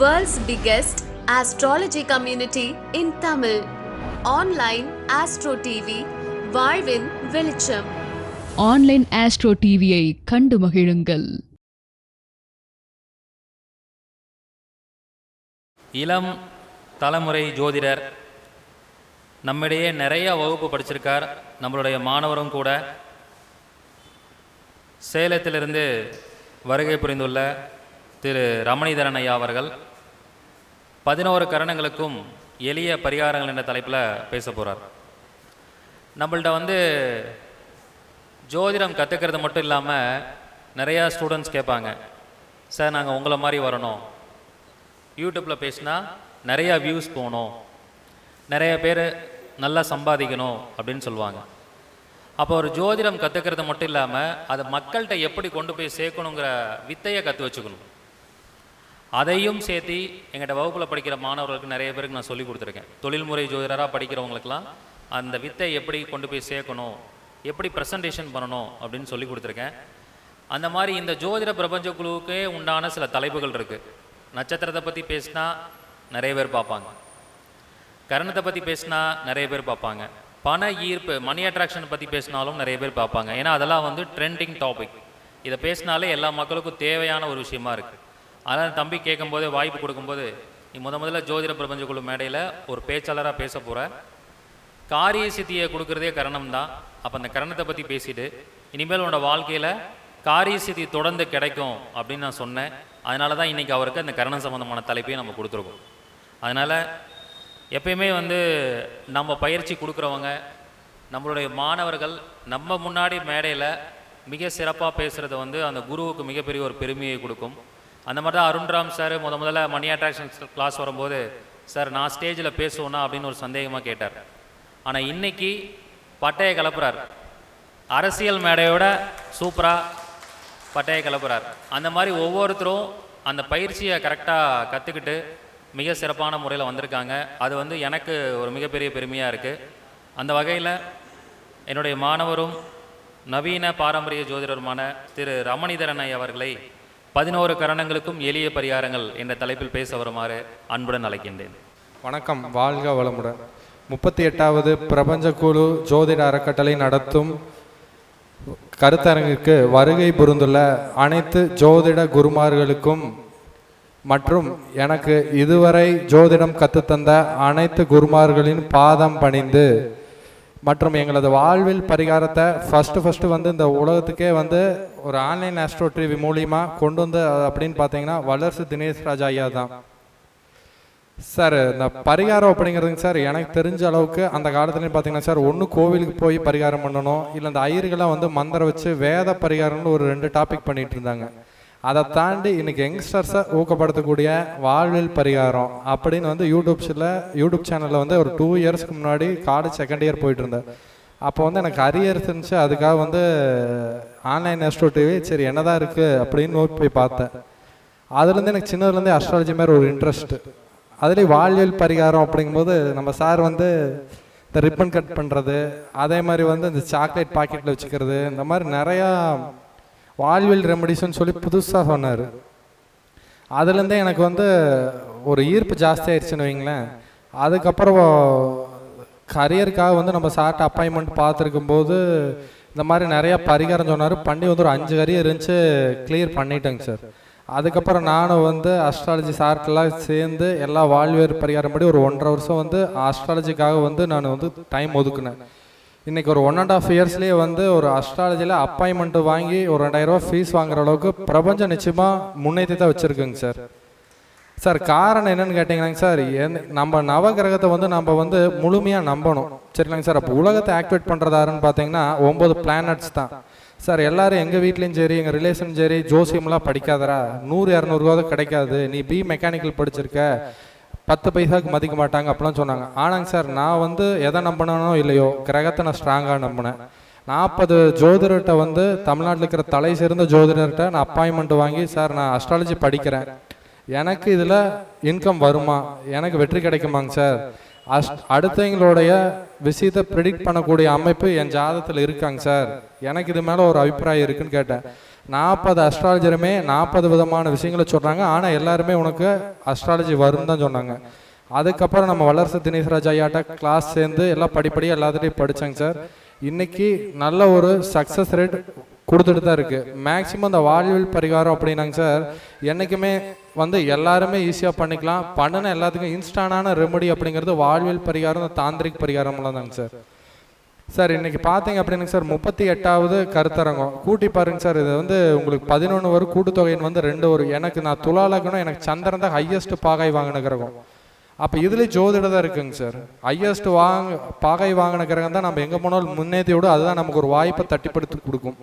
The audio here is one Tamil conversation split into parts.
World's biggest astrology community in Tamil. Online Astro TV, வாழ்வின் வெளிச்சம். ஆன்லைன் ஆஸ்ட்ரோ டிவியை கண்டு மகிழுங்கள். இளம் தலைமுறை ஜோதிடர் நம்மிடையே நிறைய வகுப்பு படிச்சிருக்கார். நம்மளுடைய மாணவரும் கூட சேலத்திலிருந்து வருகை புரிந்துள்ள திரு ரமணிதரன் ஐயா அவர்கள். பதினோரு கரணங்களுக்கும் எளிய பரிகாரங்கள் என்ற தலைப்பில் பேச போகிறார் நம்மள்ட்ட வந்து ஜோதிடம் கற்றுக்கிறது மட்டும் இல்லாமல் நிறையா ஸ்டூடெண்ட்ஸ் கேட்பாங்க. சார் நாங்கள் உங்களை மாதிரி வரணும். யூடியூப்பில் பேசினா நிறையா வியூஸ் போகணும். நிறைய பேர் நல்லா சம்பாதிக்கணும் அப்படின்னு சொல்லுவாங்க. அப்போ ஒரு ஜோதிடம் கற்றுக்கிறது மட்டும் இல்லாமல் அதை மக்கள்கிட்ட எப்படி கொண்டு போய் சேர்க்கணுங்கிற வித்தையை கற்று வச்சுக்கணும். அதையும் சேர்த்து எங்கிட்ட வகுப்பில் படிக்கிற மாணவர்களுக்கு நிறைய பேருக்கு நான் சொல்லி கொடுத்துருக்கேன். தொழில்முறை ஜோதிடராக படிக்கிறவங்களுக்குலாம் அந்த வித்தை எப்படி கொண்டு போய் சேர்க்கணும் எப்படி ப்ரெசன்டேஷன் பண்ணணும் அப்படின்னு சொல்லி கொடுத்துருக்கேன். அந்த மாதிரி இந்த ஜோதிட பிரபஞ்ச குழுவுக்கே உண்டான சில தலைப்புகள் இருக்குது நட்சத்திரத்தை பற்றி பேசினா நிறைய பேர் பார்ப்பாங்க. கரணத்தை பற்றி பேசினா நிறைய பேர் பார்ப்பாங்க. பண ஈர்ப்பு மணி அட்ராக்ஷன் பற்றி பேசினாலும் நிறைய பேர் பார்ப்பாங்க. ஏன்னா அதெல்லாம் வந்து ட்ரெண்டிங் டாபிக் இதை பேசினாலே எல்லா மக்களுக்கும் தேவையான ஒரு விஷயமா இருக்குது அதனால் தம்பி கேட்கும்போதே வாய்ப்பு கொடுக்கும்போது நீ முத முதல்ல ஜோதிட பிரபஞ்ச குழு மேடையில் ஒரு பேச்சாளராக பேச போகிற காரிய சித்தியை கொடுக்குறதே கரணம் தான். அப்போ அந்த கரணத்தை பற்றி பேசிட்டு இனிமேல் உன்னோட வாழ்க்கையில் காரிய சித்தி தொடர்ந்து கிடைக்கும் அப்படின்னு நான் சொன்னேன். அதனால தான் இன்றைக்கி அவருக்கு அந்த கரணம் சம்மந்தமான தலைப்பையும் நம்ம கொடுத்துருக்கோம். அதனால் எப்பயுமே வந்து நம்ம பயிற்சி கொடுக்குறவங்க நம்மளுடைய மாணவர்கள் நம்ம முன்னாடி மேடையில் மிக சிறப்பாக பேசுகிறது வந்து அந்த குருவுக்கு மிகப்பெரிய ஒரு பெருமையை கொடுக்கும். அந்த மாதிரி தான் அருண்ராம் சார் முத முதல்ல மணி அட்ராக்ஷன் கிளாஸ் வரும்போது சார் நான் ஸ்டேஜில் பேசுவேனா அப்படின்னு ஒரு சந்தேகமாக கேட்டார். ஆனால் இன்னைக்கு பட்டையை கலப்புறார் அரசியல் மேடையோட சூப்பராக பட்டையை கலப்புறார் அந்த மாதிரி ஒவ்வொருத்தரும் அந்த பயிற்சியை கரெக்டாக கற்றுக்கிட்டு மிக சிறப்பான முறையில் வந்திருக்காங்க. அது வந்து எனக்கு ஒரு மிகப்பெரிய பெருமையாக இருக்குது அந்த வகையில் என்னுடைய மாணவரும் நவீன பாரம்பரிய ஜோதிடருமான திரு ரமணிதரன் அவர்களை பதினோரு கரணங்களுக்கும் எளிய பரிகாரங்கள் என்ற தலைப்பில் பேச வருமாறு அன்புடன் அழைக்கின்றேன். வணக்கம் வாழ்க வளமுடன். முப்பத்தி எட்டாவது பிரபஞ்ச குழு ஜோதிட அறக்கட்டளை நடத்தும் கருத்தரங்கிற்கு வருகை புரிந்துள்ள அனைத்து ஜோதிட குருமார்களுக்கும் மற்றும் எனக்கு இதுவரை ஜோதிடம் கற்றுத்தந்த அனைத்து குருமார்களின் பாதம் பணிந்து மற்றும் எங்களது வாழ்வில் பரிகாரத்தை ஃபஸ்ட்டு ஃபஸ்ட்டு வந்து இந்த உலகத்துக்கே வந்து ஒரு ஆன்லைன் ஆஸ்ட்ரோ டிவி மூலியமாக கொண்டு வந்து அப்படின்னு பார்த்தீங்கன்னா வளர்ச்சி தினேஷ் ராஜா ஐயா தான். சார் இந்த பரிகாரம் அப்படிங்கிறதுங்க சார் எனக்கு தெரிஞ்ச அளவுக்கு அந்த காலத்துலேயும் பார்த்தீங்கன்னா சார் ஒன்று கோவிலுக்கு போய் பரிகாரம் பண்ணணும் இல்லை இந்த ஐயர்களாக வந்து மந்திரம் வச்சு வேத பரிகாரம்னு ஒரு ரெண்டு டாபிக் பண்ணிகிட்டு இருந்தாங்க. அதை தாண்டி இன்னைக்கு யங்ஸ்டர்ஸை ஊக்கப்படுத்தக்கூடிய வாழ்வில் பரிகாரம் அப்படின்னு வந்து யூடியூப்ஸில் யூடியூப் சேனலில் வந்து ஒரு டூ இயர்ஸ்க்கு முன்னாடி காலேஜ் செகண்ட் இயர் போயிட்டு இருந்தேன். அப்போ வந்து எனக்கு அரியர்ஸ் இருந்துச்சு. அதுக்காக வந்து ஆன்லைன் எஸ்டோ டிவி சரி என்னதான் இருக்குது அப்படின்னு நோக்கி போய் பார்த்தேன். அதுலேருந்து எனக்கு சின்னதுலேருந்தே அஸ்ட்ராலஜி மாதிரி ஒரு இன்ட்ரெஸ்ட் அதுலேயும் வாழ்வியல் பரிகாரம் அப்படிங்கும்போது நம்ம சார் வந்து இந்த ரிப்பன் கட் பண்ணுறது அதே மாதிரி வந்து இந்த சாக்லேட் பாக்கெட்டில் வச்சுக்கிறது இந்த மாதிரி நிறையா வாழ்வில் ரெமடிஸ்ன்னு சொல்லி புதுசாக சொன்னார். அதுலேருந்தே எனக்கு வந்து ஒரு ஈர்ப்பு ஜாஸ்தியாயிடுச்சுன்னு வைங்களேன். அதுக்கப்புறம் கரியருக்காக வந்து நம்ம சார்ட்ட அப்பாயின்மெண்ட் பார்த்துருக்கும் போது இந்த மாதிரி நிறையா பரிகாரம் சொன்னார். பண்ணி வந்து ஒரு அஞ்சு கரியர் இருந்துச்சு கிளியர் பண்ணிட்டேங்க சார். அதுக்கப்புறம் நானும் வந்து அஸ்ட்ராலஜி சார்ட்டெல்லாம் சேர்ந்து எல்லா வாழ்வியல் பரிகாரம் படி ஒரு ஒன்றரை வருஷம் வந்து அஸ்ட்ராலஜிக்காக வந்து நான் வந்து டைம் ஒதுக்குனேன். இன்றைக்கி ஒரு ஒன் அண்ட் ஆஃப் இயர்ஸ்லேயே வந்து ஒரு அஸ்ட்ராலஜியில் அப்பாயின்மெண்ட்டு வாங்கி ஒரு ரெண்டாயிரரூவா ஃபீஸ் வாங்குற அளவுக்கு பிரபஞ்சம் நிச்சயமாக முன்னேற்றி தான் வச்சுருக்குங்க சார். சார் காரணம் என்னன்னு கேட்டிங்கன்னாங்க சார் என் நம்ம நவகிரகத்தை வந்து நம்ம வந்து முழுமையாக நம்பணும். சரிங்களாங்க சார்? அப்போ உலகத்தை ஆக்டிவேட் பண்ணுறதாருன்னு பார்த்தீங்கன்னா ஒம்பது பிளானட்ஸ் தான். சார் எல்லாரும் எங்கள் வீட்லேயும் சரி எங்கள் ரிலேஷன் சரி ஜோசியம்லாம் படிக்காதரா நூறு இரநூறுவா கிடைக்காது. நீ பி மெக்கானிக்கல் படிச்சிருக்க. பத்து பைசாவுக்கு மதிக்க மாட்டாங்க அப்படிலாம் சொன்னாங்க. ஆனாங்க சார் நான் வந்து எதை நம்பினோ இல்லையோ கிரகத்தை நான் ஸ்ட்ராங்காக நம்பினேன். நாற்பது ஜோதிடர்கிட்ட வந்து தமிழ்நாட்டில் இருக்கிற தலை சிறந்த ஜோதிடர்கிட்ட நான் அப்பாயின்மெண்ட் வாங்கி சார் நான் அஸ்ட்ராலஜி படிக்கிறேன். எனக்கு இதில் இன்கம் வருமா? எனக்கு வெற்றி கிடைக்குமாங்க சார்? அஸ் அடுத்தவங்களுடைய விஷயத்தை ப்ரிடிக்ட் பண்ணக்கூடிய அமைப்பு என் ஜாதகத்தில் இருக்காங்க சார். எனக்கு இது மேலே ஒரு அபிப்பிராயம் இருக்குன்னு கேட்டேன். நாற்பது அஸ்ட்ராலஜருமே நாற்பது விதமான விஷயங்களை சொல்கிறாங்க ஆனால் எல்லாருமே உனக்கு அஸ்ட்ராலஜி வரும் தான் சொன்னாங்க. அதுக்கப்புறம் நம்ம வளர்ச்சி தினேஷ்ராஜ் ஐயாட்ட கிளாஸ் சேர்ந்து எல்லாம் படிப்படியாக எல்லாத்துலேயும் படித்தாங்க சார். இன்னைக்கு நல்ல ஒரு சக்ஸஸ் ரேட் கொடுத்துட்டு தான் இருக்குது மேக்சிமம் இந்த வாழ்வில் பரிகாரம் அப்படின்னாங்க சார். என்றைக்குமே வந்து எல்லாருமே ஈஸியாக பண்ணிக்கலாம். பண்ணின எல்லாத்துக்கும் இன்ஸ்டானான ரெமடி அப்படிங்கிறது வாழ்வில் பரிகாரம் தாந்திரிக் பரிகாரம்லாம் தாங்க சார். சார் இன்னைக்கு பார்த்தீங்க அப்படின்னா சார் முப்பத்தி எட்டாவது கருத்தரங்கம். கூட்டி பாருங்க சார் இது வந்து உங்களுக்கு பதினொன்று வரும் கூட்டுத்தொகைன்னு வந்து ரெண்டு வரும். எனக்கு நான் துலாலக்கணும் எனக்கு சந்திரன் தான் ஹையஸ்ட் பாகாய் வாங்கின கிரகம். அப்போ இதுலேயும் ஜோதிட தான் இருக்குங்க சார். ஹையஸ்ட் வாங்க பாகாய் வாங்கின கிரகம் தான் நம்ம எங்கே போனாலும் முன்னேற்றியோடு அதுதான் நமக்கு ஒரு வாய்ப்பை தட்டிப்படுத்தி கொடுக்கும்.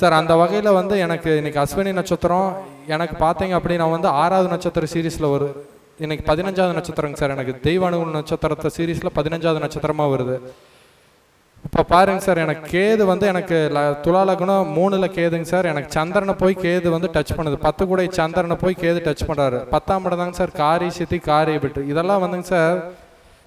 சார் அந்த வகையில் வந்து எனக்கு இன்னைக்கு அஸ்வினி நட்சத்திரம் எனக்கு பார்த்தீங்க அப்படின்னா வந்து ஆறாவது நட்சத்திர சீரீஸில் வரும் இன்னைக்கு பதினஞ்சாவது நட்சத்திரங்க சார் எனக்கு. தெய்வ நட்சத்திரத்தை சீரீஸில் பதினஞ்சாவது நட்சத்திரமாக வருது. இப்போ பாருங்க சார் எனக்கு கேது வந்து எனக்கு ல- துலா லக்னம் மூணுல கேதுங்க சார். எனக்கு சந்திரனை போய் கேது வந்து டச் பண்ணுது. பத்து கூட சந்திரனை போய் கேது டச் பண்ணுறாரு பத்தாம் இடம் தாங்க சார். காரி சித்தி காரி விட்டு இதெல்லாம் வந்துங்க சார்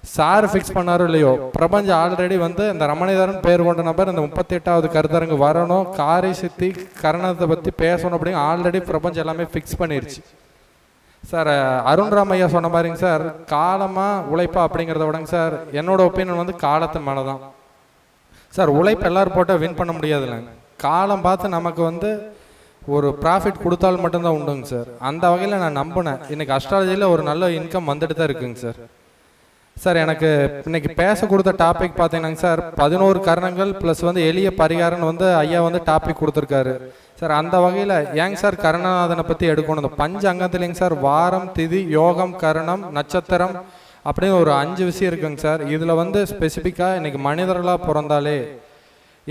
சார் ஃபிக்ஸ் பண்ணாரோ இல்லையோ? பிரபஞ்சம் ஆல்ரெடி வந்து இந்த ரமணிதரன் பேர் கொண்ட நபர் இந்த முப்பத்தி எட்டாவது கருத்தரங்கு வரணும். காரி சித்தி கரணத்தை பற்றி பேசணும் அப்படின்னு ஆல்ரெடி பிரபஞ்சம் எல்லாமே ஃபிக்ஸ் பண்ணிருச்சு. சார் அருண் ராமையா சொன்ன மாதிரிங்க சார் காலமாக உழைப்பா அப்படிங்கிறத விடங்க சார் என்னோட ஒப்பீனியன் வந்து காலத்து மேலே தான் சார் உழைப்பு எல்லாரும் போட்டால் வின் பண்ண முடியாதுல்ல. காலம் பார்த்து நமக்கு வந்து ஒரு ப்ராஃபிட் கொடுத்தால் மட்டும்தான் உண்டுங்க சார். அந்த வகையில் நான் நம்பினேன். இன்னைக்கு அஸ்ட்ராலஜியில் ஒரு நல்ல இன்கம் வந்துட்டு தான் இருக்குங்க சார். சார் எனக்கு இன்னைக்கு பேச கொடுத்த டாபிக் பார்த்தீங்கன்னாங்க சார் பதினோரு கரணங்கள் ப்ளஸ் வந்து எளிய பரிகாரம்னு வந்து ஐயா வந்து டாபிக் கொடுத்துருக்காரு. சார் அந்த வகையில் ஏங்க சார் கருணாநாதனை பற்றி எடுக்கணும்? இந்த பஞ்ச அங்கத்துலேங்க சார் வாரம் திதி யோகம் கரணம் நட்சத்திரம் அப்படின்னு ஒரு அஞ்சு விஷயம் இருக்குங்க சார். இதில் வந்து ஸ்பெசிஃபிக்காக இன்னைக்கு மனிதர்களாக பிறந்தாலே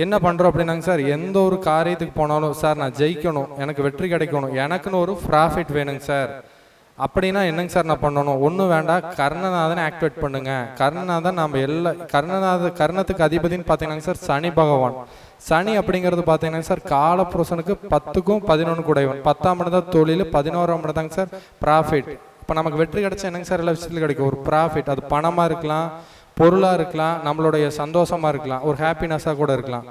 என்ன பண்ணுறோம் அப்படின்னாங்க சார் எந்த ஒரு காரியத்துக்கு போனாலும் சார் நான் ஜெயிக்கணும் எனக்கு வெற்றி கிடைக்கணும் எனக்குன்னு ஒரு ப்ராஃபிட் வேணுங்க சார். அப்படின்னா என்னங்க சார் நான் பண்ணணும்? ஒன்றும் வேண்டாம் கர்ணநாதனை ஆக்டிவேட் பண்ணுங்க. கர்ணநாதன் நம்ம எல்லா கர்ணநாத கர்ணத்துக்கு அதிபதின்னு பார்த்தீங்கன்னா சார் சனி பகவான். சனி அப்படிங்கிறது பார்த்தீங்கன்னா சார் காலப்புருஷனுக்கு பத்துக்கும் பதினொன்று கூடையவன் பத்தாம் இடம் தான் தொழில் பதினோராம் இடம் தாங்க சார் ப்ராஃபிட் இப்போ நமக்கு வெற்றி கிடைச்சா என்னங்க சார்? எல்லா விஷயத்துலையும் கிடைக்கும். ஒரு ப்ராஃபிட் அது பணமாக இருக்கலாம் பொருளாக இருக்கலாம் நம்மளுடைய சந்தோஷமாக இருக்கலாம் ஒரு ஹாப்பினஸ்ஸாக கூட இருக்கலாம்.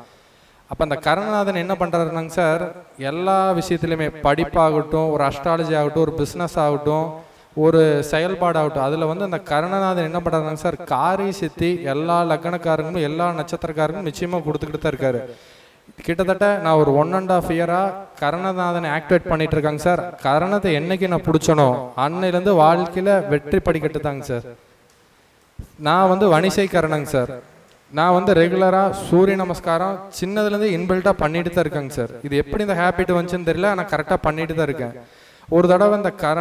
அப்போ அந்த கருணநாதன் என்ன பண்ணுறாருனாங்க சார்? எல்லா விஷயத்துலையுமே படிப்பாகட்டும் ஒரு அஸ்ட்ராலஜி ஆகட்டும் ஒரு பிஸ்னஸ் ஆகட்டும் ஒரு செயல்பாடாகட்டும் அதில் வந்து அந்த கருணநாதன் என்ன பண்ணுறாருனாங்க சார்? காரி சித்தி எல்லா லக்கணக்காரங்களும் எல்லா நட்சத்திரக்காரங்களும் நிச்சயமாக கொடுத்துக்கிட்டு தான் இருக்காரு. கிட்டத்தட்ட நான் ஒரு ஒன் அண்ட் ஆஃப் இயராக கரணநாதனை ஆக்டிவேட் பண்ணிட்டு இருக்காங்க சார் கரணத்தை என்னைக்கு நான் பிடிச்சனோ அன்னையிலேருந்து வாழ்க்கையில் வெற்றி படிக்கட்டு தாங்க சார் நான் வந்து வணிசைக்கரணங்க சார் நான் வந்து ரெகுலராக சூரிய நமஸ்காரம் சின்னதுலேருந்து இன்பில்ட்டாக பண்ணிட்டு தான் இருக்கேங்க சார் இது எப்படி இந்த ஹேபிட் வந்துச்சுன்னு தெரியல ஆனால் கரெக்டாக பண்ணிட்டு தான் இருக்கேன். ஒரு தடவை இந்த கர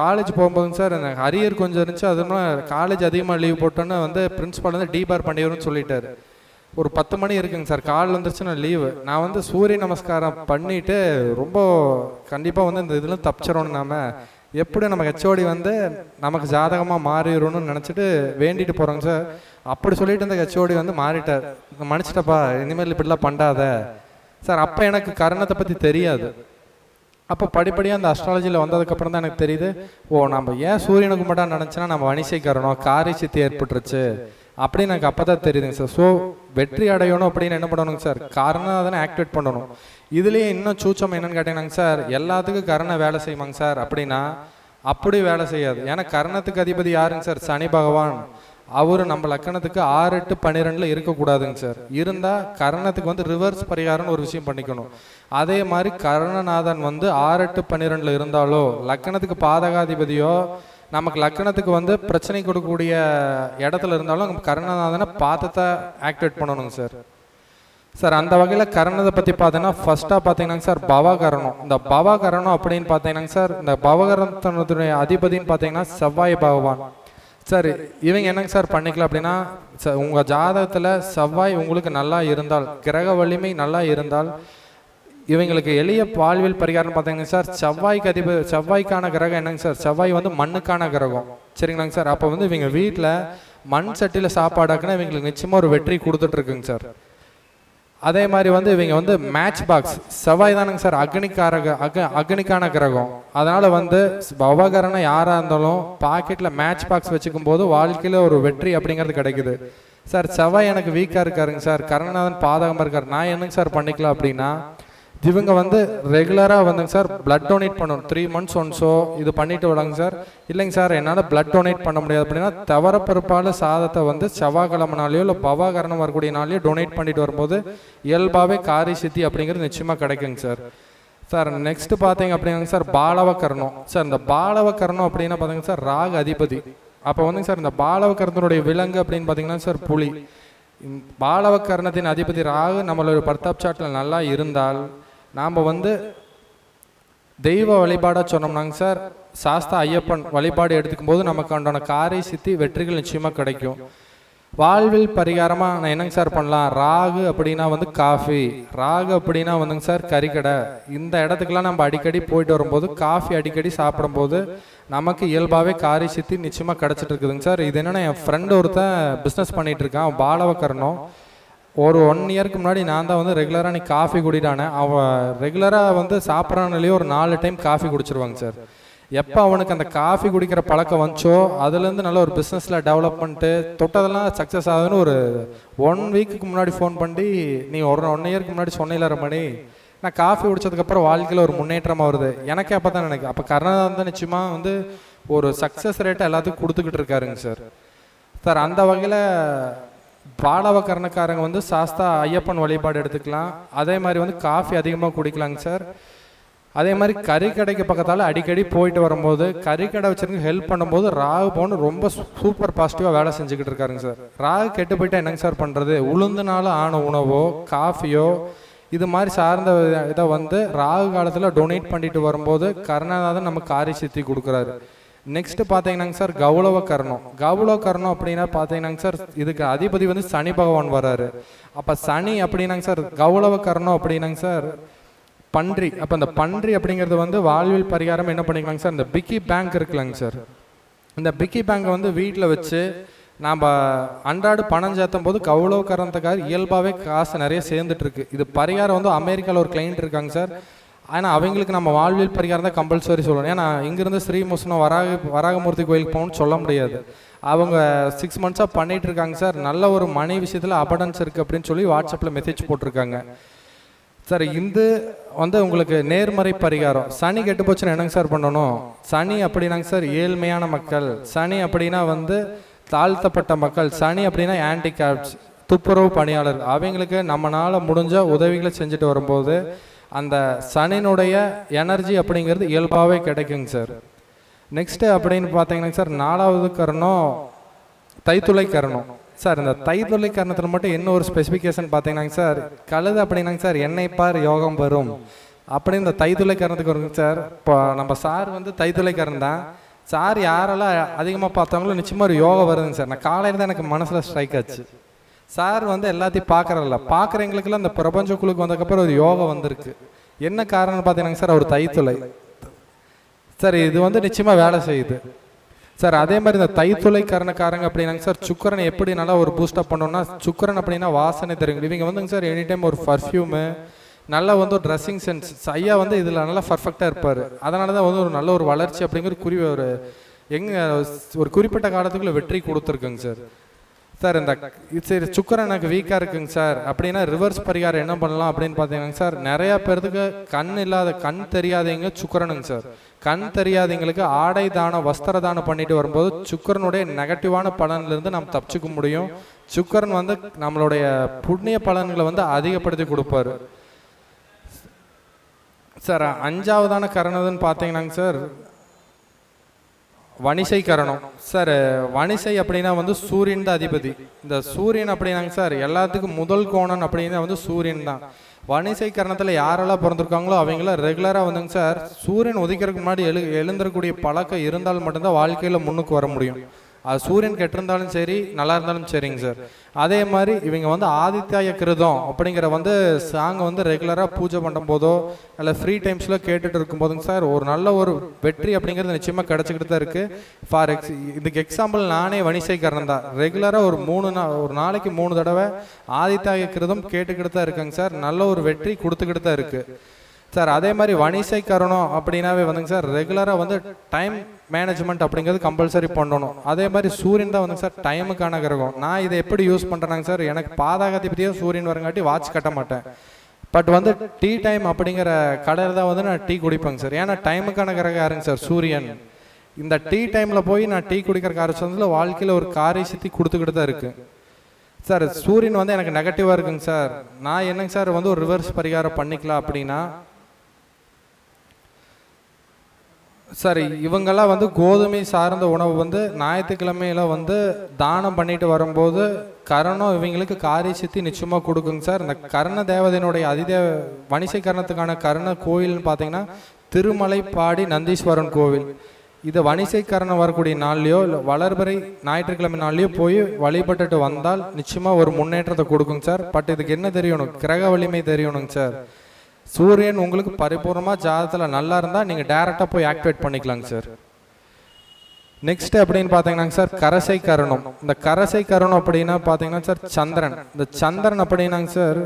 காலேஜ் போகும்போதுங்க சார் எனக்கு அரியர் கொஞ்சம் இருந்துச்சு. அதுமாதிரி காலேஜ் அதிகமாக லீவ் போட்டோன்னு வந்து பிரின்ஸிபால் வந்து டீபார் பண்ணிடுன்னு சொல்லிட்டாரு. ஒரு பத்து மணி இருக்குங்க சார். கால் வந்துருச்சுன்னா லீவு நான் வந்து சூரிய நமஸ்காரம் பண்ணிட்டு ரொம்ப கண்டிப்பாக வந்து இந்த இதில் தப்பிச்சிடணும் நாம. எப்படி நம்ம ஹெச்ஓடி வந்து நமக்கு ஜாதகமாக மாறிடணும்னு நினச்சிட்டு வேண்டிட்டு போகிறோங்க சார். அப்படி சொல்லிட்டு இந்த ஹெச்ஓடி வந்து மாறிட்டார். மன்னிச்சிட்டப்பா இனிமேல் இப்படிலாம் பண்ணாத. சார் அப்போ எனக்கு கரணத்தை பற்றி தெரியாது. அப்போ படிப்படியாக அந்த அஸ்ட்ராலஜியில் வந்ததுக்கப்புறம் தான் எனக்கு தெரியுது. ஓ நம்ம ஏன் சூரியனுக்கு மட்டும் நினச்சினா நம்ம வணிசைக்கரணம் கரணம் சித்தி ஏற்பட்டுருச்சு. அப்படின்னு எனக்கு அப்போ தான் தெரியுதுங்க சார். ஸோ வெற்றி அடையணும் அப்படின்னு என்ன பண்ணணுங்க சார்? கரணாதனை ஆக்டிவேட் பண்ணணும். இதுலேயே இன்னும் சூச்சம் என்னன்னு கேட்டீங்கன்னாங்க சார் எல்லாத்துக்கும் கரணை வேலை செய்வாங்க சார்? அப்படின்னா அப்படி வேலை செய்யாது. ஏன்னா கர்ணத்துக்கு அதிபதி யாருங்க சார்? சனி பகவான். அவர் நம்ம லக்கணத்துக்கு ஆறு எட்டு பன்னிரெண்டில் இருக்கக்கூடாதுங்க சார். இருந்தால் கரணத்துக்கு வந்து ரிவர்ஸ் பரிகாரம்னு ஒரு விஷயம் பண்ணிக்கணும். அதே மாதிரி கர்ணநாதன் வந்து ஆறு எட்டு பன்னிரெண்டில் இருந்தாலோ லக்கணத்துக்கு பாதகாதிபதியோ நமக்கு லக்கணத்துக்கு வந்து பிரச்சனை கொடுக்கக்கூடிய இடத்துல இருந்தாலும் நம்ம கர்ணநாதனை ஆக்டிவேட் பண்ணணுங்க சார். சார் அந்த வகையில் கரணத்தை பற்றி பார்த்தீங்கன்னா ஃபர்ஸ்ட்டாக பார்த்தீங்கன்னாங்க சார் பவகரணம். இந்த பவகரணம் அப்படின்னு பார்த்தீங்கன்னாங்க சார் இந்த பவகரணத்தினுடைய அதிபதின்னு பார்த்தீங்கன்னா செவ்வாய் பகவான். சார் இவங்க என்னங்க சார் பண்ணிக்கலாம் அப்படின்னா சார் உங்கள் ஜாதகத்தில் செவ்வாய் உங்களுக்கு நல்லா இருந்தால் கிரக வலிமை நல்லா இருந்தால் இவங்களுக்கு எளிய வாழ்வியல் பரிகாரம் பார்த்தீங்கன்னா சார் செவ்வாய்க்கு அதிப செவ்வாய்க்கான கிரகம் என்னங்க சார்? செவ்வாய் வந்து மண்ணுக்கான கிரகம். சரிங்களாங்க சார்? அப்போ வந்து இவங்க வீட்டில் மண் சட்டியில் சாப்பாடாக்குன்னா இவங்களுக்கு நிச்சயமாக ஒரு வெற்றி கொடுத்துட்ருக்குங்க சார். அதே மாதிரி வந்து இவங்க வந்து மேட்ச் பாக்ஸ் செவ்வாய் தானுங்க சார் அக்னிக்காரக அக அக்னிக்கான கிரகம். அதனால் வந்து பவகரணம் யாராக இருந்தாலும் பாக்கெட்டில் மேட்ச் பாக்ஸ் வச்சுக்கும் போது வாழ்க்கையில் ஒரு வெற்றி அப்படிங்கிறது கிடைக்குது. சார் செவ்வாய் எனக்கு வீக்காக இருக்காருங்க சார். கருணநாதன் பாதகமாக இருக்கார். நான் என்னங்க சார் பண்ணிக்கலாம் அப்படின்னா இவங்க வந்து ரெகுலராக வந்துங்க சார் பிளட் டொனேட் பண்ணணும். த்ரீ மந்த்ஸ் ஒன்ஸோ இது பண்ணிட்டு விடாங்க சார். இல்லைங்க சார் என்னால் பிளட் டொனேட் பண்ண முடியாது. அப்படின்னா தவறப்பிறப்பால் சாதத்தை வந்து செவ்வாய்க்கிழமைனாலேயோ இல்லை பவாகரணம் வரக்கூடிய நாளையோ டொனேட் பண்ணிட்டு வரும்போது இயல்பாகவே காரி சித்தி அப்படிங்கிறது நிச்சயமாக கிடைக்குங்க சார். சார் நெக்ஸ்ட் பார்த்தீங்க அப்படின்னா சார் பாலவக்கரணம். சார் இந்த பாலவக்கரணம் அப்படின்னா பார்த்தீங்கன்னா சார் ராகு அதிபதி. அப்போ வந்துங்க சார் இந்த பாலவக்கரணத்தினுடைய விலங்கு அப்படின்னு பார்த்தீங்கன்னா சார் புலி. பாலவக்கரணத்தின் அதிபதி ராகு நம்மளோட பர்தாப் சாட்டில் நல்லா இருந்தால் நாம் வந்து தெய்வ வழிபாடாக சொன்னோம்னாங்க சார். சாஸ்தா ஐயப்பன் வழிபாடு எடுத்துக்கும் போது நமக்கு உண்டான காரை சித்தி வெற்றிகள் நிச்சயமாக கிடைக்கும். வாழ்வில் பரிகாரமாக நான் என்னங்க சார் பண்ணலாம்? ராகு அப்படின்னா வந்து காஃபி. ராகு அப்படின்னா வந்துங்க சார் கறிக்கடை. இந்த இடத்துக்குலாம் நம்ம அடிக்கடி போயிட்டு வரும்போது காஃபி அடிக்கடி சாப்பிடும்போது நமக்கு இயல்பாகவே காரி சித்தி நிச்சயமாக கிடச்சிட்டு இருக்குதுங்க சார். இது என்னென்னா என் ஃப்ரெண்டு ஒருத்தன் பிஸ்னஸ் பண்ணிகிட்டு இருக்கான். பாலவக்கரணம். ஒரு ஒன் இயருக்கு முன்னாடி நான் தான் வந்து ரெகுலராக நீ காஃபி குடிட்டானே அவன் ரெகுலராக வந்து சாப்பிட்றானுலேயே ஒரு நாலு டைம் காஃபி குடிச்சிருவாங்க சார் எப்போ அவனுக்கு அந்த காஃபி குடிக்கிற பழக்கம் வந்துச்சோ அதுலேருந்து நல்ல ஒரு பிஸ்னஸில் டெவலப் பண்ணிட்டு தொட்டதெல்லாம் சக்ஸஸ் ஆகுதுன்னு ஒரு ஒன் வீக்குக்கு முன்னாடி ஃபோன் பண்ணி நீ ஒரு ஒன் இயருக்கு முன்னாடி சொன்னில மணி நான் காஃபி குடிச்சதுக்கப்புறம் வாழ்க்கையில் ஒரு முன்னேற்றமாக வருது. எனக்கே அப்போ தான் எனக்கு அப்போ கருணாதான் தான் நிச்சயமாக வந்து ஒரு சக்ஸஸ் ரேட்டை எல்லாத்துக்கும் கொடுத்துக்கிட்டு இருக்காருங்க சார் சார் அந்த வகையில் பாலவ கர்ணக்காரங்க வந்து சாஸ்தா ஐயப்பன் வழிபாடு எடுத்துக்கலாம். அதே மாதிரி வந்து காஃபி அதிகமாக குடிக்கலாங்க சார். அதே மாதிரி கறிக்கடைக்கு பக்கத்தால் அடிக்கடி போயிட்டு வரும்போது கறிக்கடை கடை வச்சிருக்க ஹெல்ப் பண்ணும்போது ராகு போன்னு ரொம்ப சூப்பர் பாசிட்டிவாக வேலை செஞ்சுக்கிட்டு இருக்காருங்க சார். ராகு கெட்டு போயிட்டா என்னங்க சார் பண்ணுறது உளுந்துனால ஆன உணவோ காஃபியோ இது மாதிரி சார்ந்த இதை வந்து ராகு காலத்தில் டொனேட் பண்ணிட்டு வரும்போது கருணாநாதன் நமக்கு காரி சித்தி கொடுக்குறாரு. நெக்ஸ்ட் பார்த்தீங்கன்னாங்க சார் கௌளவ கர்ணம் கௌளவ கர்ணம் அப்படின்னா பார்த்தீங்கன்னாங்க சார் இதுக்கு அதிபதி வந்து சனி பகவான் வராரு அப்போ சனி அப்படின்னாங்க சார் கௌளவ கர்ணம் அப்படின்னாங்க சார் பன்றி. அப்போ அந்த பன்றி அப்படிங்கிறது வந்து வாழ்வில் பரிகாரம் என்ன பண்ணிக்கலாங்க சார் இந்த பிக்கி பேங்க் இருக்குல்லங்க சார் இந்த பிக்கி பேங்கை வந்து வீட்டில் வச்சு நாம் அன்றாடு பணம் சேர்த்தும் போது கௌளவ கரணத்துக்காக இயல்பாகவே காசு நிறைய சேர்ந்துட்டு இருக்கு. இது பரிகாரம் வந்து அமெரிக்காவில் ஒரு கிளைண்ட் இருக்காங்க சார் ஆனால் அவங்களுக்கு நம்ம வாழ்வியல் பரிகாரம் தான் கம்பல்சரி சொல்லணும். ஏன்னா இங்கேருந்து ஸ்ரீமுஸ்னம் வராக வராகமூர்த்தி கோயிலுக்கு போகணும்னு சொல்ல முடியாது. அவங்க சிக்ஸ் மந்த்ஸாக பண்ணிகிட்டு இருக்காங்க சார். நல்ல ஒரு மனை விஷயத்தில் அபடன்ஸ் இருக்குது அப்படின்னு சொல்லி வாட்ஸ்அப்பில் மெசேஜ் போட்டிருக்காங்க. சார் இந்த வந்து உங்களுக்கு நேர்மறை பரிகாரம். சனி கெட்டு போச்சுன்னா என்னங்க சார் பண்ணணும்? சனி அப்படின்னாங்க சார் ஏழ்மையான மக்கள். சனி அப்படின்னா வந்து தாழ்த்தப்பட்ட மக்கள். சனி அப்படின்னா ஹேண்டிகேப்ஸ் துப்புரவு பணியாளர் அவங்களுக்கு நம்மளால் முடிஞ்ச உதவிகளை செஞ்சுட்டு வரும்போது அந்த சனினுடைய எனர்ஜி அப்படிங்கிறது இயல்பாகவே கிடைக்குங்க சார். நெக்ஸ்ட்டு அப்படின்னு பார்த்தீங்கன்னா சார் நாலாவது கரணம் தைத்துளை கரணம் சார் இந்த தைத்துளை கரணத்தில் மட்டும் என்ன ஒரு ஸ்பெசிஃபிகேஷன் பார்த்தீங்கன்னாங்க சார் கழுது அப்படின்னாங்க சார் என்னை பார் யோகம் வரும். அப்படி இந்த தைத்துளை கரணத்துக்கு வருங்க சார். இப்போ நம்ம சார் வந்து தைத்துளை கரணம் தான். சார் யாரெல்லாம் அதிகமாக பார்த்தாங்களோ நிச்சயமாக ஒரு யோகம் வருதுங்க சார். நான் காலையில் தான் எனக்கு மனசில் ஸ்ட்ரைக் ஆச்சு. சார் வந்து எல்லாத்தையும் பார்க்குறதில்ல. பார்க்குறவங்களுக்குலாம் அந்த பிரபஞ்சக்குழுக்கு வந்ததுக்கப்புறம் ஒரு யோகம் வந்திருக்கு. என்ன காரணம்னு பார்த்தீங்கன்னா சார் அவர் தைத்துளை. சார் இது வந்து நிச்சயமாக வேலை செய்யுது. சார் அதே மாதிரி இந்த தைத்துளை கரணக்காரங்க அப்படின்னாங்க சார் சுக்கரனை எப்படி நல்லா ஒரு பூஸ்டப் பண்ணோம்னா சுக்கரன் அப்படின்னா வாசனை தெரியும் இவங்க வந்துங்க சார் எனி டைம் ஒரு பர்ஃப்யூமு நல்லா வந்து ஒரு ட்ரெஸ்ஸிங் சென்ஸ் ஐயா வந்து இதில் நல்லா பர்ஃபெக்டாக இருப்பார். அதனால தான் வந்து ஒரு நல்ல ஒரு வளர்ச்சி அப்படிங்கிற குறி ஒரு எங்க ஒரு குறிப்பிட்ட காலத்துக்குள்ள வெற்றி கொடுத்துருக்குங்க சார். சார் இந்த சரி சுக்கரன் எனக்கு வீக்காக இருக்குங்க சார். அப்படின்னா ரிவர்ஸ் பரிகாரம் என்ன பண்ணலாம் அப்படின்னு பார்த்தீங்கன்னா சார். நிறையா பேர்த்துக்கு கண் இல்லாத கண் தெரியாதவங்க சுக்கரனுங்க சார். கண் தெரியாதவங்களுக்கு ஆடை தானம் வஸ்திர தானம் பண்ணிட்டு வரும்போது சுக்கரனுடைய நெகட்டிவான பலன்லேருந்து நாம் தப்பிச்சுக்க முடியும். சுக்கரன் வந்து நம்மளுடைய புண்ணிய பலன்களை வந்து அதிகப்படுத்தி கொடுப்பாரு. Sir அஞ்சாவதான கரணதுன்னு பார்த்தீங்கன்னாங்க sir. வணிசை கரணம் சார் வணிசை அப்படின்னா வந்து சூரியன் தான் அதிபதி. இந்த சூரியன் அப்படின்னாங்க சார் எல்லாத்துக்கும் முதல் கோணம் அப்படின்னா வந்து சூரியன் தான். வணிசை கரணத்தில் யாரெல்லாம் பிறந்திருக்காங்களோ அவங்களாம் ரெகுலராக வந்துங்க சார் சூரியன் உதிக்கிறதுக்கு முன்னாடி எழு எழுந்திரக்கூடிய பழக்கம் இருந்தால் மட்டும்தான் வாழ்க்கையில் முன்னுக்கு வர முடியும். அது சூரியன் கெட்டிருந்தாலும் சரி நல்லா இருந்தாலும் சரிங்க சார். அதே மாதிரி இவங்க வந்து ஆதித்யாய கிருதம் அப்படிங்கிற வந்து சாங் வந்து ரெகுலராக பூஜை பண்ணும் போதோ இல்லை ஃப்ரீ டைம்ஸில் கேட்டுட்டு இருக்கும்போதுங்க சார் ஒரு நல்ல ஒரு வெற்றி அப்படிங்கிறது நிச்சயமாக கிடச்சிக்கிட்டு தான் இருக்குது ஃபார் எக்ஸ் இதுக்கு எக்ஸாம்பிள் நானே வணிசைக்காரன் தான். ரெகுலராக ஒரு மூணு நா ஒரு நாளைக்கு மூணு தடவை ஆதித்யாய கிருதம் கேட்டுக்கிட்டு தான் இருக்குங்க சார். நல்ல ஒரு வெற்றி கொடுத்துக்கிட்டு தான் இருக்குது சார் அதே மாதிரி வணிசை கரணம் அப்படின்னாவே வந்துங்க சார் ரெகுலராக வந்து டைம் மேனேஜ்மெண்ட் அப்படிங்கிறது கம்பல்சரி பண்ணணும். அதே மாதிரி சூரியன் தான் வந்துங்க சார் டைமுக்கான கிரகம். நான் இதை எப்படி யூஸ் பண்ணுறேனாங்க சார் எனக்கு பாதகாதிபதியாக சூரியன் வரங்காட்டி வாட்ச் கட்ட மாட்டேன். பட் வந்து டீ டைம் அப்படிங்கிற கடையில் தான் வந்து நான் டீ குடிப்பேங்க சார். ஏன்னா டைமுக்கான கிரகம் யாருங்க சார்? சூரியன். இந்த டீ டைமில் போய் நான் டீ குடிக்கிற ஆரம்பிச்சதுல வாழ்க்கையில் ஒரு காரிய சித்தி கொடுத்துக்கிட்டு தான் இருக்குது சார் சூரியன் வந்து எனக்கு நெகட்டிவாக இருக்குங்க சார். நான் என்னங்க சார் வந்து ஒரு ரிவர்ஸ் பரிகாரம் பண்ணிக்கலாம் அப்படின்னா சார் இவங்கெல்லாம் வந்து கோதுமை சார்ந்த உணவு வந்து ஞாயிற்றுக்கிழமையில வந்து தானம் பண்ணிட்டு வரும்போது கரணம் இவங்களுக்கு காரிய சித்தி நிச்சயமாக கொடுக்குங்க சார். இந்த கர்ண தேவதையினுடைய அதிதேவ வணிசை கரணத்துக்கான கர்ண கோயில்னு பார்த்தீங்கன்னா திருமலைப்பாடி நந்தீஸ்வரன் கோவில். இது வணிசை கரணம் வரக்கூடிய நாள்லையோ இல்லை வளர்பிறை ஞாயிற்றுக்கிழமை நாள்லையோ போய் வழிபட்டுட்டு வந்தால் நிச்சயமாக ஒரு முன்னேற்றத்தை கொடுக்குங்க சார். பட் இதுக்கு என்ன தெரியணும்? கிரக வலிமை தெரியணுங்க சார். சூரியன் உங்களுக்கு பரிபூர்ணமாக ஜாதகத்தில் நல்லா இருந்தால் நீங்கள் டேரெக்டாக போய் ஆக்டிவேட் பண்ணிக்கலாங்க சார் நெக்ஸ்ட் அப்படின்னு பார்த்தீங்கன்னா சார் கரசை கரணம். இந்த கரசை கரணம் அப்படின்னா பார்த்தீங்கன்னா சார் சந்திரன். இந்த சந்திரன் அப்படின்னாங்க சார்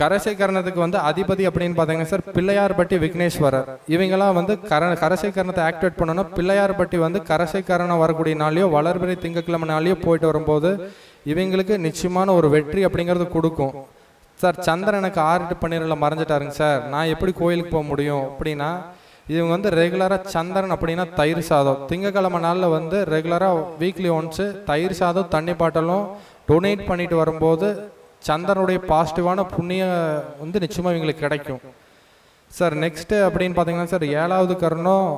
கரசை கரணத்துக்கு வந்து அதிபதி அப்படின்னு பார்த்தீங்கன்னா சார் பிள்ளையார்பட்டி விக்னேஸ்வரர். இவங்கெல்லாம் வந்து கர கரசை கரணத்தை ஆக்டிவேட் பண்ணணும். பிள்ளையார்பட்டி வந்து கரசை கரணம் வரக்கூடிய நாளையோ வளர்பிறை திங்கக்கிழமை நாளையோ போயிட்டு வரும்போது இவங்களுக்கு நிச்சயமான ஒரு வெற்றி அப்படிங்கிறது கொடுக்கும். சார் சந்திரன் எனக்கு ஆறு எட்டு பன்னிரெண்டில் மறைஞ்சிட்டாருங்க சார். நான் எப்படி கோயிலுக்கு போக முடியும் அப்படின்னா இவங்க வந்து ரெகுலராக சந்திரன் அப்படின்னா தயிர் சாதம். திங்கக்கிழமை நாளில் வந்து ரெகுலராக வீக்லி ஒன்ஸு தயிர் சாதம் தண்ணி பாட்டலும் டொனேட் பண்ணிட்டு வரும்போது சந்திரனுடைய பாசிட்டிவான புண்ணிய வந்து நிச்சயமாக இவங்களுக்கு கிடைக்கும். சார் நெக்ஸ்ட்டு அப்படின்னு பார்த்தீங்கன்னா சார் ஏழாவது கருணம்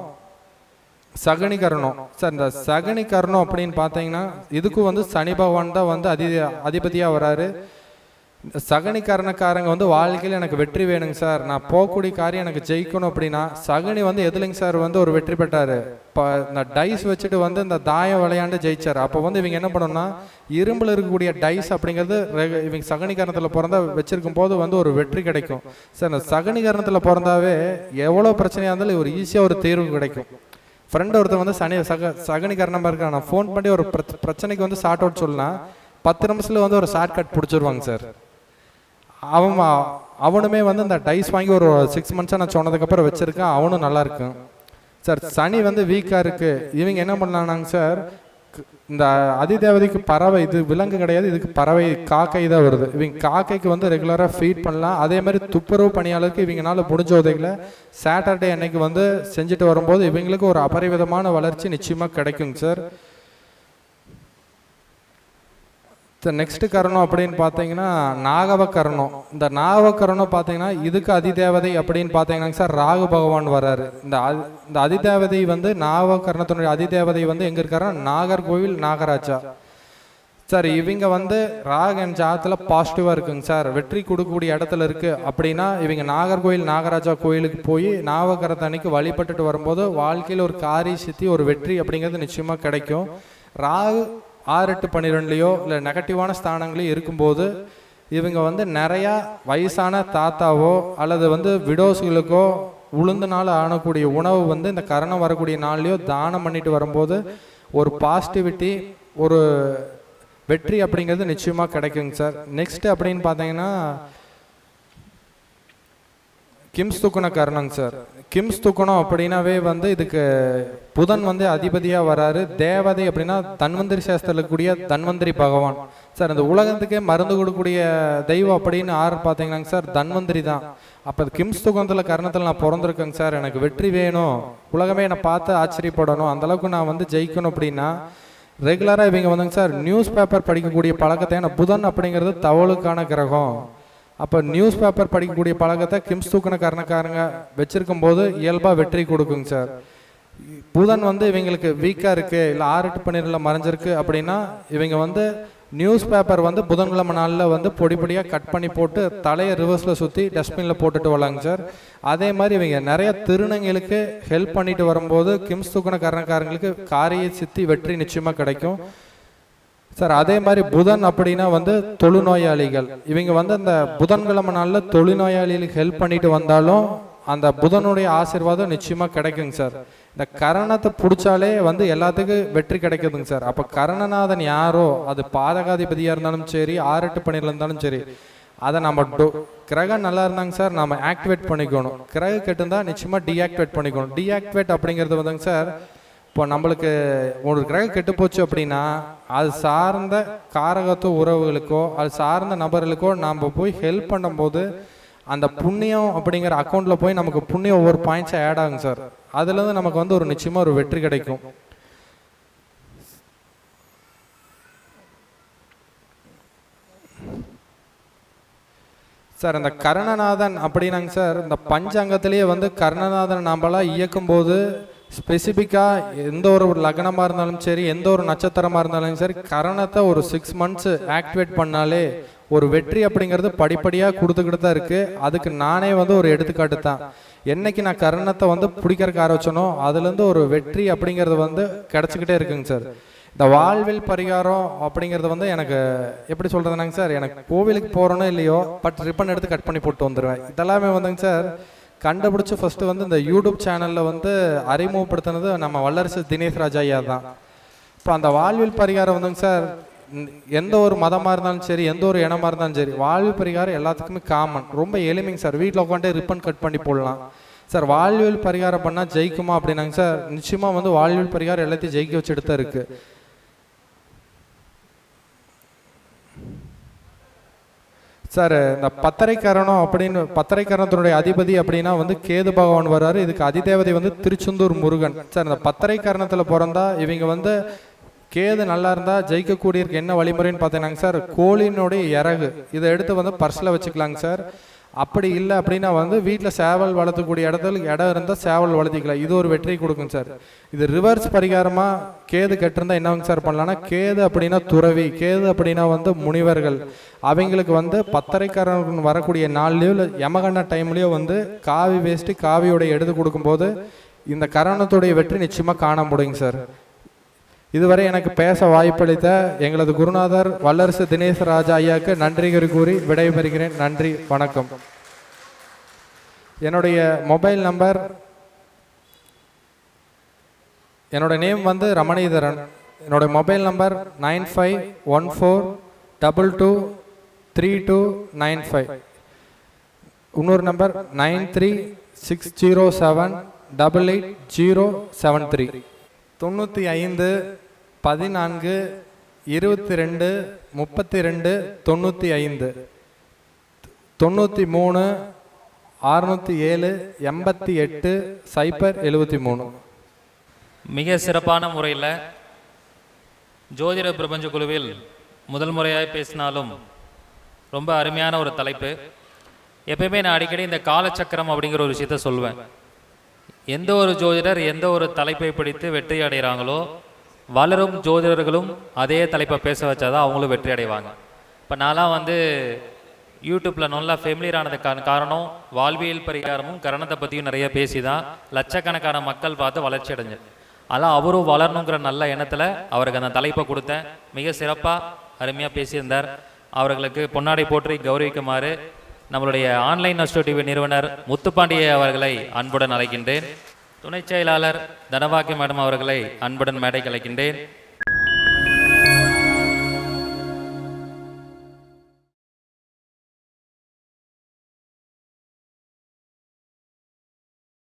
சகனி கரணம். சார் இந்த சகனி கரணம் அப்படின்னு பார்த்தீங்கன்னா இதுக்கும் வந்து சனி பகவான் தான் வந்து அதி அதிபதியாக வராரு. சகனி கரணக்காரங்க வந்து வாழ்க்கையில் எனக்கு வெற்றி வேணுங்க சார். நான் போகக்கூடிய காரியம் எனக்கு ஜெயிக்கணும் அப்படின்னா சகனி வந்து எதுலைங்க சார் வந்து ஒரு வெற்றி பெற்றார். இப்போ இந்த டைஸ் வச்சுட்டு வந்து இந்த தாயம் விளையாண்டு ஜெயிச்சார். அப்போ வந்து இவங்க என்ன பண்ணணும்னா இரும்பில் இருக்கக்கூடிய டைஸ் அப்படிங்கிறது இவங்க சகனிகரணத்தில் பிறந்தா வச்சிருக்கும் போது வந்து ஒரு வெற்றி கிடைக்கும். சார் இந்த சகனிகரணத்தில் பிறந்தாவே எவ்வளோ பிரச்சனையாக இருந்தாலும் ஒரு ஈஸியாக ஒரு தீர்வு கிடைக்கும். ஃப்ரெண்டு ஒருத்தர் வந்து சனி சக சகனிகரணமாக இருக்கான். நான் ஃபோன் பண்ணி ஒரு பிரச்சனைக்கு வந்து ஷார்ட் அவுட் சொல்லலாம். பத்து நிமிஷத்தில் வந்து ஒரு ஷார்ட் கட் பிடிச்சிருவாங்க சார். அவன் அவனுமே வந்து இந்த டைஸ் வாங்கி ஒரு சிக்ஸ் மந்த்ஸாக நான் சொன்னதுக்கப்புறம் வச்சுருக்கேன். அவனும் நல்லா இருக்கும். சார் சனி வந்து வீக்காக இருக்கு. இவங்க என்ன பண்ணலானாங்க சார் இந்த அதிதேவதைக்கு பறவை இது விலங்கு கிடையாது. இதுக்கு பறவை காக்கை தான் வருது. இவங்க காக்கைக்கு வந்து ரெகுலராக ஃபீட் பண்ணலாம். அதே மாதிரி துப்புரவு பணியாளருக்கு இவங்கனால முடிஞ்ச உதவிகளை சாட்டர்டே அன்னைக்கு வந்து செஞ்சுட்டு வரும்போது இவங்களுக்கு ஒரு அபரிவிதமான வளர்ச்சி நிச்சயமாக கிடைக்குங்க சார் நெக்ஸ்ட் கரணம் அப்படின்னு பார்த்தீங்கன்னா நாகவ கரணம் இந்த நாகவ கரணம் பார்த்தீங்கன்னா இதுக்கு அதிதேவதை அப்படின்னு பார்த்தீங்கன்னா சார். ராகு பகவான் வர்றாரு. இந்த அதி- இந்த அதிதேவதை வந்து நாகவ கரணத்தினுடைய அதிதேவதை வந்து எங்க இருக்காருன்னா நாகர்கோவில் நாகராஜா. சார் இவங்க வந்து ராக என் ஜாதத்தில் பாசிட்டிவாக இருக்குங்க சார். வெற்றி கொடுக்கக்கூடிய இடத்துல இருக்குது அப்படின்னா இவங்க நாகர்கோவில் நாகராஜா கோயிலுக்கு போய் நாவகரத்தை அன்னைக்கு வழிபட்டுட்டு வரும்போது வாழ்க்கையில் ஒரு காரி சித்தி ஒரு வெற்றி அப்படிங்கிறது நிச்சயமாக கிடைக்கும். ராகு ஆறு எட்டு பன்னிரெண்டுலையோ இல்லை நெகட்டிவான ஸ்தானங்களையும் இருக்கும்போது இவங்க வந்து நிறையா வயசான தாத்தாவோ அல்லது வந்து விடோஸ்களுக்கோ உளுந்தனால ஆனக்கூடிய உணவு வந்து இந்த கரணம் வரக்கூடிய நாள்லையோ தானம் பண்ணிட்டு வரும்போது ஒரு பாசிட்டிவிட்டி ஒரு வெற்றி அப்படிங்கிறது நிச்சயமாக கிடைக்குங்க சார். நெக்ஸ்ட்டு அப்படின்னு பார்த்தீங்கன்னா கிம்ஸ் துக்குன கர்ணங்க சார். கிம்ஸ் துக்குணம் அப்படின்னாவே வந்து இதுக்கு புதன் வந்து அதிபதியாக வராரு. தேவதை அப்படின்னா தன்வந்திரி சாஸ்திரத்தில் கூடிய தன்வந்திரி பகவான். சார் இந்த உலகத்துக்கே மருந்து கொடுக்கக்கூடிய தெய்வம் அப்படின்னு ஆறு பார்த்தீங்கன்னாங்க சார்? தன்வந்திரி தான். அப்போ கிம்ஸ் துக்கத்தில் கரணத்தில் நான் பிறந்திருக்கேங்க சார். எனக்கு வெற்றி வேணும். உலகமே என்னை பார்த்து ஆச்சரியப்படணும். அந்த அளவுக்கு நான் வந்து ஜெயிக்கணும் அப்படின்னா ரெகுலராக இவங்க வந்துங்க சார் நியூஸ் பேப்பர் படிக்கக்கூடிய பழக்கத்தை ஏன்னா புதன் அப்படிங்கிறது தவளுக்கான கிரகம். அப்போ நியூஸ் பேப்பர் படிக்கக்கூடிய பழக்கத்தை கிம்ஸ் தூக்கின காரணக்காரங்க வச்சிருக்கும் போது இயல்பாக வெற்றி கொடுக்குங்க சார். புதன் வந்து இவங்களுக்கு வீக்காக இருக்குது இல்லை ஆறு பன்னீரில் மறைஞ்சிருக்கு அப்படின்னா இவங்க வந்து நியூஸ் பேப்பர் வந்து புதன்கிழமை நாளில் வந்து பொடி பொடியாக கட் பண்ணி போட்டு தலையை ரிவர்ஸில் சுற்றி டஸ்ட்பினில் போட்டுட்டு வரலாங்க சார். அதே மாதிரி இவங்க நிறைய திருநங்களுக்கு ஹெல்ப் பண்ணிட்டு வரும்போது கிம்ஸ் தூக்கின காரணக்காரங்களுக்கு காரிய சித்தி வெற்றி நிச்சயமாக கிடைக்கும். சார் அதே மாதிரி புதன் அப்படின்னா வந்து தொழுநோயாளிகள். இவங்க வந்து அந்த புதன்கிழமை நாளில் தொழுநோயாளிகளுக்கு ஹெல்ப் பண்ணிட்டு வந்தாலும் அந்த புதனுடைய ஆசீர்வாதம் நிச்சயமாக கிடைக்குங்க சார். இந்த கரணத்தை பிடிச்சாலே வந்து எல்லாத்துக்கும் வெற்றி கிடைக்குதுங்க சார். அப்போ கரணநாதன் யாரோ அது பாதகாதிபதியாக இருந்தாலும் சரி ஆரட்டு பணியில் இருந்தாலும் சரி அதை நம்ம டோ கிரகம் நல்லா இருந்தாங்க சார் நம்ம ஆக்டிவேட் பண்ணிக்கணும். கிரகம் கெட்டுந்தா நிச்சயமாக டீஆக்டிவேட் பண்ணிக்கணும். டீஆக்டிவேட் அப்படிங்கிறது வந்துங்க சார் இப்போ நம்மளுக்கு ஒரு கிரகம் கெட்டு போச்சு அப்படின்னா அது சார்ந்த காரகத்துவ உறவுகளுக்கோ அது சார்ந்த நபர்களுக்கோ நாம் போய் ஹெல்ப் பண்ணும்போது அந்த புண்ணியம் அப்படிங்கிற அக்கௌண்ட்டில் போய் நமக்கு புண்ணியம் ஒவ்வொரு பாயிண்ட்ஸாக ஆட் ஆகுங்க சார். அதுலேருந்து நமக்கு வந்து ஒரு நிச்சயமாக ஒரு வெற்றி கிடைக்கும். சார் இந்த கர்ணநாதன் அப்படின்னாங்க சார் இந்த பஞ்சாங்கத்திலேயே வந்து கர்ணநாதன் நாம்பெல்லாம் இயக்கும்போது ஸ்பெசிஃபிக்காக எந்த ஒரு லக்னமாக இருந்தாலும் சரி எந்த ஒரு நட்சத்திரமாக இருந்தாலும் சரி கரணத்தை ஒரு சிக்ஸ் மந்த்ஸ் ஆக்டிவேட் பண்ணாலே ஒரு வெற்றி அப்படிங்கிறது படிப்படியாக கொடுத்துக்கிட்டு தான் இருக்குது அதுக்கு நானே வந்து ஒரு எடுத்துக்காட்டு தான். என்னைக்கு நான் கரணத்தை வந்து பிடிக்கிறதுக்கு ஆரம்பிச்சனோ அதுலேருந்து ஒரு வெற்றி அப்படிங்கிறது வந்து கிடச்சிக்கிட்டே இருக்குங்க சார். இந்த வாழ்வில் பரிகாரம் அப்படிங்கிறது வந்து எனக்கு எப்படி சொல்கிறதுனாங்க சார் எனக்கு கோவிலுக்கு போகிறோனோ இல்லையோ பட் ரிப்பன் எடுத்து கட் பண்ணி போட்டு வந்துடுவேன் இதெல்லாமே வந்துங்க சார் கண்டுபிடிச்சி ஃபஸ்ட்டு வந்து இந்த யூடியூப் சேனலில் வந்து அறிமுகப்படுத்தினது நம்ம வல்லரசு தினேஷ் ராஜா ஐயா தான். இப்போ அந்த வாழ்வில் பரிகாரம் வந்துங்க சார் எந்த ஒரு மதமாக இருந்தாலும் சரி எந்த ஒரு இனமாக இருந்தாலும் சரி வாழ்வில் பரிகாரம் எல்லாத்துக்குமே காமன் ரொம்ப எளிமைங்க சார். வீட்டில் உட்காந்து ரிப்பன் கட் பண்ணி போடலாம். சார் வாழ்வியல் பரிகாரம் பண்ணால் ஜெயிக்குமா அப்படின்னாங்க சார் நிச்சயமாக வந்து வாழ்வியல் பரிகாரம் எல்லாத்தையும் ஜெயிக்க வச்சுட்டு தான் இருக்குது சார் இந்த பத்தரைக்கரணம் அப்படின்னு பத்தரைக்கரணத்தினுடைய அதிபதி அப்படின்னா வந்து கேது பகவான் வர்றாரு. இதுக்கு அதிதேவதை வந்து திருச்செந்தூர் முருகன். சார் இந்த பத்தரைக்கரணத்தில் பிறந்தா இவங்க வந்து கேது நல்லா இருந்தால் ஜெயிக்கக்கூடியதுக்கு என்ன வழிமுறைன்னு பார்த்தீங்கன்னாங்க சார்? கோழியினுடைய இறகு. இதை எடுத்து வந்து பர்ஸில் வச்சுக்கலாங்க சார். அப்படி இல்லை அப்படின்னா வந்து வீட்டில் சேவல் வளர்த்தக்கூடிய இடத்துல இடம் இருந்தால் சேவல் வளர்த்திக்கலாம். இது ஒரு வெற்றி கொடுக்கும் சார். இது ரிவர்ஸ் பரிகாரமாக கேது கட்டிருந்தா என்னங்க சார் பண்ணலாம்னா கேது அப்படின்னா துறவி கேது அப்படின்னா வந்து முனிவர்கள். அவங்களுக்கு வந்து பத்தரைக்காரன் வரக்கூடிய நாள்லையோ இல்லை யமகண்ண டைம்லேயோ வந்து காவி வேஸ்ட்டு காவியோடைய எடுத்து கொடுக்கும்போது இந்த கரணத்துடைய வெற்றி நிச்சயமாக காண முடியுங்க சார். இதுவரை எனக்கு பேச வாய்ப்பளித்த எங்களது குருநாதர் வல்லரசு தினேஷ் ராஜா ஐயாவுக்கு நன்றிகள் கூறி விடைபெறுகிறேன். நன்றி வணக்கம். என்னுடைய மொபைல் நம்பர் என்னோட நேம் வந்து ரமணீதரன். என்னோட mobile number nine five one four double two three two nine five. இன்னொரு number nine three six zero seven double eight zero seven three. தொண்ணூற்றி ஐந்து பதினான்கு இருபத்தி ரெண்டு முப்பத்தி ரெண்டு தொண்ணூற்றி ஐந்து. தொண்ணூற்றி மூணு அறுநூற்றி ஏழு எண்பத்தி எட்டு சைபர் எழுபத்தி மூணு. மிக சிறப்பான முறையில் ஜோதிட பிரபஞ்ச குழுவில் முதல் முறையாக பேசினாலும் ரொம்ப அருமையான ஒரு தலைப்பு. எப்பயுமே நான் அடிக்கடி இந்த காலச்சக்கரம் அப்படிங்கிற ஒரு விஷயத்த சொல்வேன். எந்த ஒரு ஜோதிடர் எந்த ஒரு தலைப்பை பிடித்து வெற்றி அடைகிறாங்களோ வளரும் ஜோதிடர்களும் அதே தலைப்பை பேச வச்சாதான் அவங்களும் வெற்றி அடைவாங்க. இப்போ நான்லாம் வந்து யூடியூப்பில் நல்லா ஃபெமிலியர் ஆனதுக்கான காரணம் வாழ்வியல் பரிகாரமும் கரணத்தை பற்றியும் நிறைய பேசி தான் லட்சக்கணக்கான மக்கள் பார்த்து வளர்ச்சி அடைஞ்சு அதெல்லாம் அவரும் வளரணுங்கிற நல்ல எண்ணத்தில் அவருக்கு அந்த தலைப்பை கொடுத்தேன். மிக சிறப்பாக அருமையாக பேசியிருந்தார். அவர்களுக்கு பொன்னாடை போற்றி கௌரவிக்குமாறு நம்மளுடைய ஆன்லைன் அஸ்டோ டிவி நிறுவனர் முத்துப்பாண்டிய அவர்களை அன்புடன் அழைக்கின்றேன். துணைச் செயலாளர் தனபாக்கி மேடம் அவர்களை அன்புடன் மேடை கலைக்கின்றேன்